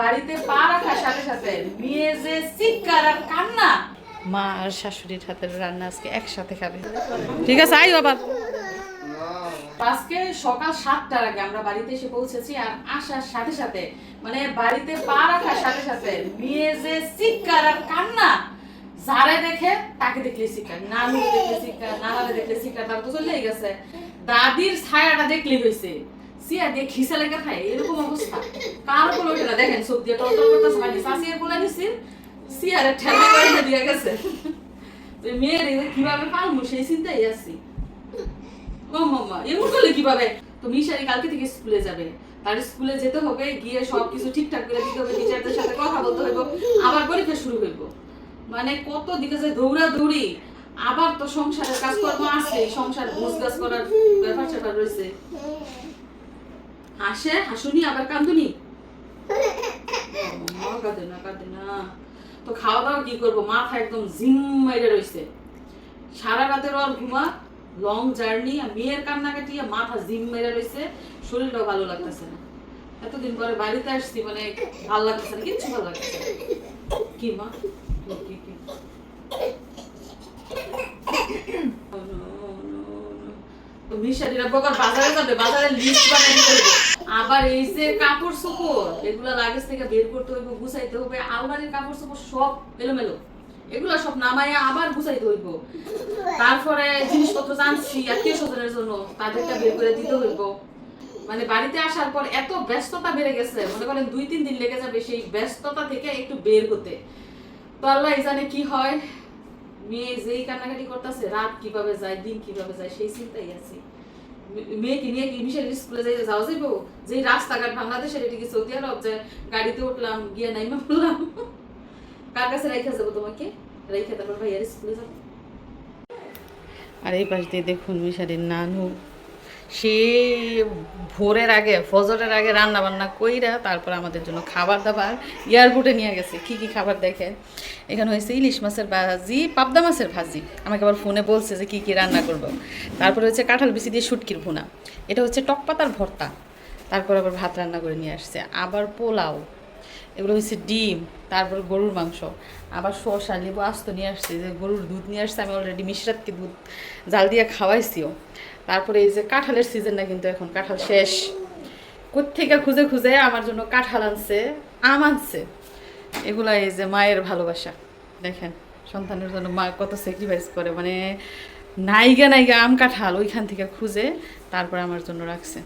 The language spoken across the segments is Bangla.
বাড়িতে পা রাখার সাথে সাথে মেয়ে যে চিৎকার আর কান্না। মা আর শাশুড়ির হাতের রান্না আজকে একসাথে খাবে। ঠিক আছে আই বাবা। আজকে সকাল সাতটার আগে আমরা বাড়িতে এসে পৌঁছেছি আর আসার সাথে সাথে মানে বাড়িতে পা রাখার সাথে সাথে মেয়ে যে চিৎকার আর কান্না যারে দেখে তাকে দেখলে চিৎকার নানু দেখলে চিৎকার নানারে দেখলে চিৎকার তার তো চলেই গেছে। দাদির ছায়াটা দেখলে হয়েছে সিয়া দিয়ে খিসা লেগে খায় এরকম অবস্থা। কার কোনো না দেখেন সব দিয়ে টল টল করতেছে মানে শাসিয়ে বলে নিছি সিয়ারে ঠেলা করে দিয়ে গেছে। তো মেয়ের এই কীভাবে পালমু, সেই চিন্তাই আছি। ও মামা এমন করলে কীভাবে? তো মিশারি কালকে থেকে স্কুলে যাবে। তার স্কুলে যেতে হবে, গিয়ে সবকিছু ঠিকঠাক করে দিতে হবে, টিচারদের সাথে কথা বলতে হইব, আবার পরীক্ষা শুরু হইব। মানে কত দিকে যে দৌড়া দৌড়ি আবার তো সংসারের কাজকর্ম আছে সংসার ঘুষ গাছ করার ব্যাপার স্যাপার রয়েছে। হাসে হাসুনি, আবার কান্দুনি। কাঁদে না কাঁদে না। তো খাওয়া দাওয়া কি করব? মাথা একদম জিম মেরে রয়েছে সারা রাতের আর ঘুমা লং জার্নি আর মেয়ের কান্নাকাটি আর মাথা জিম মেরে রয়েছে শরীরটাও ভালো লাগতেছে না। এতদিন পরে বাড়িতে আসছি মানে ভালো লাগতেছে না, কিচ্ছু ভালো লাগতেছে কি মা? কি কি মিশারিরা বাজারে যাবে, বাজারে লিস্ট বানিয়ে। আবার এই যে কাপড় চোপড়, এগুলা লাগেজ থেকে বের করতে হইব, গুছাইতে হবে আলমারির কাপড় চোপড় সব এলোমেলো। এগুলা সব নামাইয়া আবার গুছাইতে হইব। তারপরে জিনিসপত্র জানছি আত্মীয় স্বজনের জন্য, তাদেরকে বের করে দিতে হইব। মানে বাড়িতে আসার পর এত ব্যস্ততা বেড়ে গেছে, মনে করেন দুই, তিন দিন লেগে যাবে সেই ব্যস্ততা থেকে একটু বের হতে। তো আল্লাহ জানে কি হয়? মেয়ে যেই কান্নাকাটি করতেছে, রাত কীভাবে যায়, দিন কীভাবে যায়, সেই চিন্তাই আছি। মেয়েকে নিয়ে কি মিশন স্কুলে যাই যাওয়া যাইব? যে রাস্তাঘাট বাংলাদেশের এটিকে সৌদি আরব? যায় গাড়িতে উঠলাম, গিয়ে নাইমা পড়লাম কার কাছে রেখে যাব তোমাকে? রাইখা তারপর ভাইয়ার স্কুলে যাব। আর এই পাশ দিয়ে দেখুন মিশারির নানু। সে ভোরের আগে, ফজরের আগে রান্না বান্না কইরা তারপর আমাদের জন্য খাবার দাবার এয়ারপোর্টে নিয়ে গেছে। কি কি খাবার দেখে? এখানে হয়েছে ইলিশ মাছের ভাজি, পাবদা মাছের ভাজি। আমাকে আবার ফোনে বলছে যে কি কি রান্না করব। তারপরে হচ্ছে কাঁঠাল বিচি দিয়ে শুটকির ভুনা। এটা হচ্ছে টক পাতার ভর্তা। তারপর আবার ভাত রান্না করে নিয়ে আসছে। আবার পোলাও। এগুলো হচ্ছে ডিম, তারপর গরুর মাংস। আবার শসা, লেবু, আস্ত নিয়ে আসছে। যে গরুর দুধ নিয়ে আসছে, আমি অলরেডি মিশরাতকে দুধ, জাল দিয়ে খাওয়াইছিও। তারপরে এই যে কাঁঠালের সিজন না কিন্তু এখন কাঁঠাল শেষ। কোত্থেকে খুঁজে খুঁজে আমার জন্য কাঁঠাল আনছে, আম আনছে। এগুলা এই যে মায়ের ভালোবাসা। দেখেন, সন্তানের জন্য মা কত স্যাক্রিফাইস করে মানে নাইগা নাইগা আম কাঁঠাল ওইখান থেকে খুঁজে তারপরে আমার জন্য রাখছে।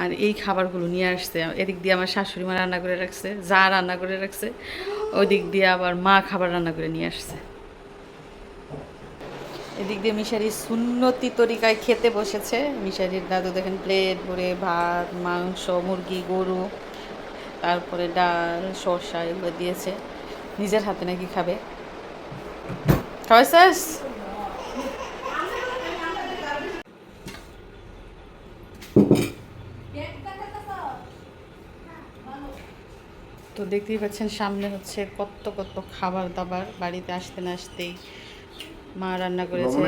আর এই খাবারগুলো নিয়ে আসছে, এদিক দিয়ে আমার শাশুড়ি মা রান্না করে রাখছে, যা রান্না করে রাখছে ওই দিক দিয়ে আবার মা খাবার রান্না করে নিয়ে আসছে। এদিক দিয়ে মিশারি সুন্নতি তরিকায় খেতে বসেছে। মিশারির দাদু দেখেন প্লেট ভরে ভাত, মাংস, মুরগি, গরু, তারপরে ডাল, শসা এগুলো দিয়েছে। নিজের হাতে নাকি খাবে। তো দেখতেই পাচ্ছেন সামনে হচ্ছে কত কত খাবার দাবার বাড়িতে আসতে না আসতেই। মা রান্না করেছে।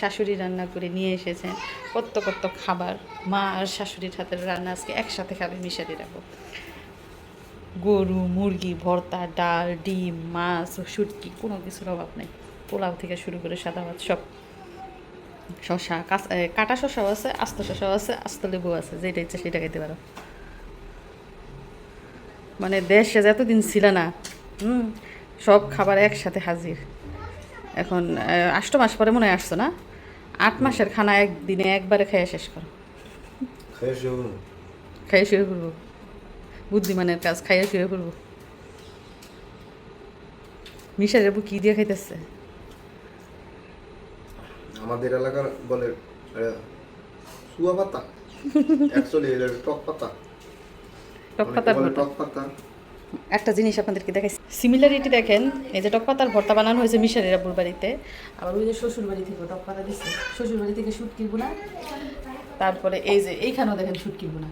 শাশুড়ি রান্না করে নিয়ে এসেছেন কত কত খাবার। মা আর শাশুড়ির হাতের রান্না আজকে একসাথে খাবে মিশারি রাখব গরু মুরগি ভর্তা ডাল ডিম মাছ শুটকি কোনো কিছুর অভাব নেই। পোলাও থেকে শুরু করে সাদা ভাত সব। শশা কাটা শশাও আছে আস্ত শশাও আছে আস্ত লেবু আছে যেটা ইচ্ছা সেটা খেতে পারো। মানে দেশে যতদিন ছিল না হুম সব খাবার একসাথে হাজির। এখন আষ্ট মাস পরে মনে হয় আসছো না? আট মাসের খানা একদিনে একবারে খেয়ে শেষ করো। খাইয়ে শুয়ে পড়ব। বুদ্ধিমানের কাজ খাইয়ে শুয়ে পড়ব। মিশার বাবু কি দিয়ে খাইতেছে? আমাদের এলাকার বলে শুয়া পাতা। অ্যাকচুয়ালি টক পাতা। টক ভর্তা টক পাতা। একটা জিনিস আপনাদেরকে দেখাই। সিমিলারিটি দেখেন এই যে টক পাতার ভর্তা বানানো হয়েছে মিশারের আব্বুর বাড়িতে। আবার ওই যে শ্বশুর বাড়ি থেকে টক পাতা দিচ্ছে শ্বশুর বাড়ি থেকে শুটকির গুনা তারপরে এই যে এইখানেও দেখেন শুটকির গুনা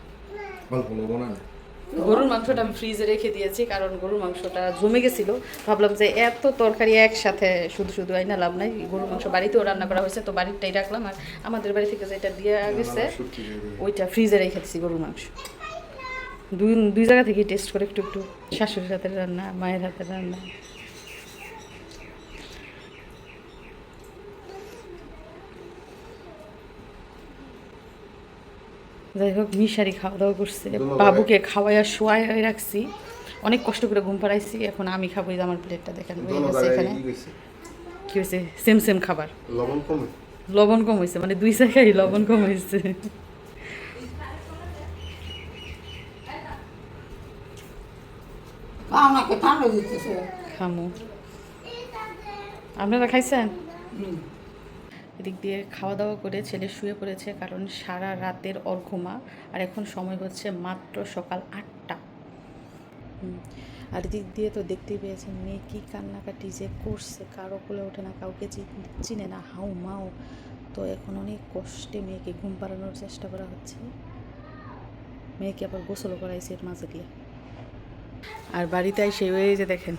অল্প লবণ না। গরুর মাংসটা আমি ফ্রিজে রেখে দিয়েছি কারণ গরুর মাংসটা জমে গেছিল। ভাবলাম যে এত তরকারি একসাথে শুধু শুধু আইনা লাভ নাই। গরুর মাংস বাড়িতেও রান্না করা হয়েছে তো বাড়িরটাই রাখলাম। আর আমাদের বাড়ি থেকে যেটা দিয়ে গেছে শুটকি। ওইটা ফ্রিজে রেখে দিচ্ছি গরুর মাংস। দুই দুই জায়গা থেকে টেস্ট করে একটু একটু। শাশুড়ির হাতের রান্না মায়ের হাতের রান্না। যাই হোক মিশারি খাওয়া দাওয়া করছে বাবুকে খাওয়াইয়া শোয়াই রাখছি। অনেক কষ্ট করে ঘুম পাড়াইছি। এখন আমি খাব এই আমার প্লেটটা দেখেন হয়ে গেছে এখানে। কি হয়েছে সেম সেম খাবার। লবণ কমে লবণ কম হয়েছে মানে দুই জায়গায় লবণ কম হয়েছে আমাকে ঠান্ডা দিতেছে। খামু। আপনারা খাইছেন? এদিক দিয়ে খাওয়া দাওয়া করে ছেলে শুয়ে পড়েছে কারণ সারা রাতের অর্ঘুমা আর এখন সময় হচ্ছে মাত্র সকাল আটটা। আর এদিক দিয়ে তো দেখতেই পেয়েছেন মেয়ে কী কান্নাকাটি যে করছে কারও কোলে ওঠে না কাউকে চিনে না হাউ মাও। তো এখন অনেক কষ্টে মেয়েকে ঘুম পাড়ানোর চেষ্টা করা হচ্ছে। মেয়েকে আবার গোসলও করাইছে এর মাঝে দিয়ে। আর বাড়িতে এসে ওই যে দেখেন,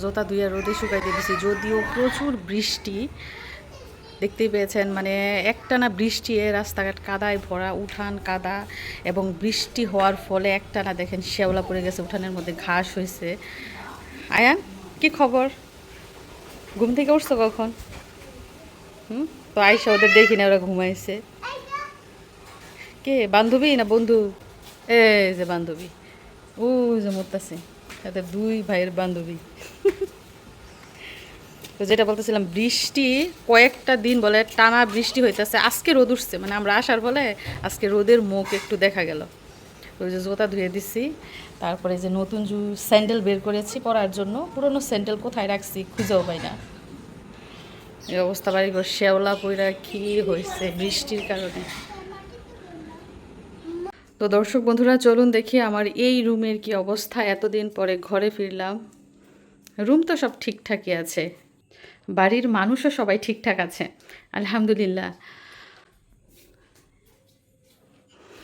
জোতা দুইয়া রোদে শুকাই দিছি, যদিও প্রচুর বৃষ্টি, দেখতেই পেয়েছেন মানে একটানা বৃষ্টি রাস্তাঘাট কাদায় ভরা, উঠান কাদা এবং বৃষ্টি হওয়ার ফলে একটানা দেখেন শ্যাওলা পড়ে গেছে, উঠানের মধ্যে ঘাস হয়েছে। আয়ান, কি খবর? ঘুম থেকে উঠছো কখন? হুম? তো আইসা ওদের দেখি না, ওরা ঘুমাইছে। কে, বান্ধবী না বন্ধু? এই যে বান্ধবী। ও যে মরতাছে তাদের দুই ভাইয়ের বান্ধবী তো যেটা বলতেছিলাম বৃষ্টি, কয়েকটা দিন বলে টানা বৃষ্টি হইতেছে, আজকে রোদ উঠছে মানে আমরা আসার বলে আজকে রোদের মুখ একটু দেখা গেল। ওই যে জোতা ধুয়ে দিছি, তারপরে যে নতুন জু স্যান্ডেল বের করেছি পরার জন্য, পুরনো স্যান্ডেল কোথায় রাখছি খুঁজেও পাই না। এই অবস্থা বাড়ি ঘর শ্যাওলা পইরা কি হয়েছে বৃষ্টির কারণে। তো দর্শক বন্ধুরা, চলুন দেখি আমার এই রুমের কি অবস্থা। এতদিন পরে ঘরে ফিরলাম। রুম তো সব ঠিকঠাকই আছে। বাড়ির মানুষও সবাই ঠিকঠাক আছে, আলহামদুলিল্লাহ।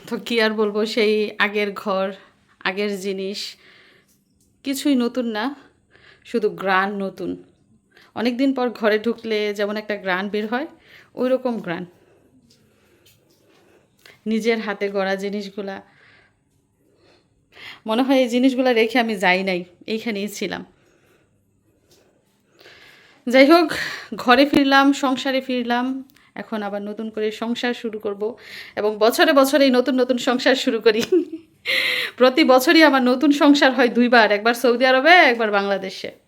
তো কী আর বলব, সেই আগের ঘর, আগের জিনিস। কিছুই নতুন না, শুধু গ্রান নতুন। অনেক দিন পর ঘরে ঢুকলে যেমন একটা গ্রান বের হয় ওই রকম গ্রান। নিজের হাতে গড়া জিনিসগুলা। মনে হয় এই জিনিসগুলো রেখে আমি যাই নাই, এইখানেই ছিলাম। যাই হোক, ঘরে ফিরলাম, সংসারে ফিরলাম, এখন আবার নতুন করে সংসার শুরু করব এবং বছরে বছরে নতুন নতুন সংসার শুরু করি। প্রতি বছরই আমার নতুন সংসার হয় দুইবার, একবার সৌদি আরবে, একবার বাংলাদেশে।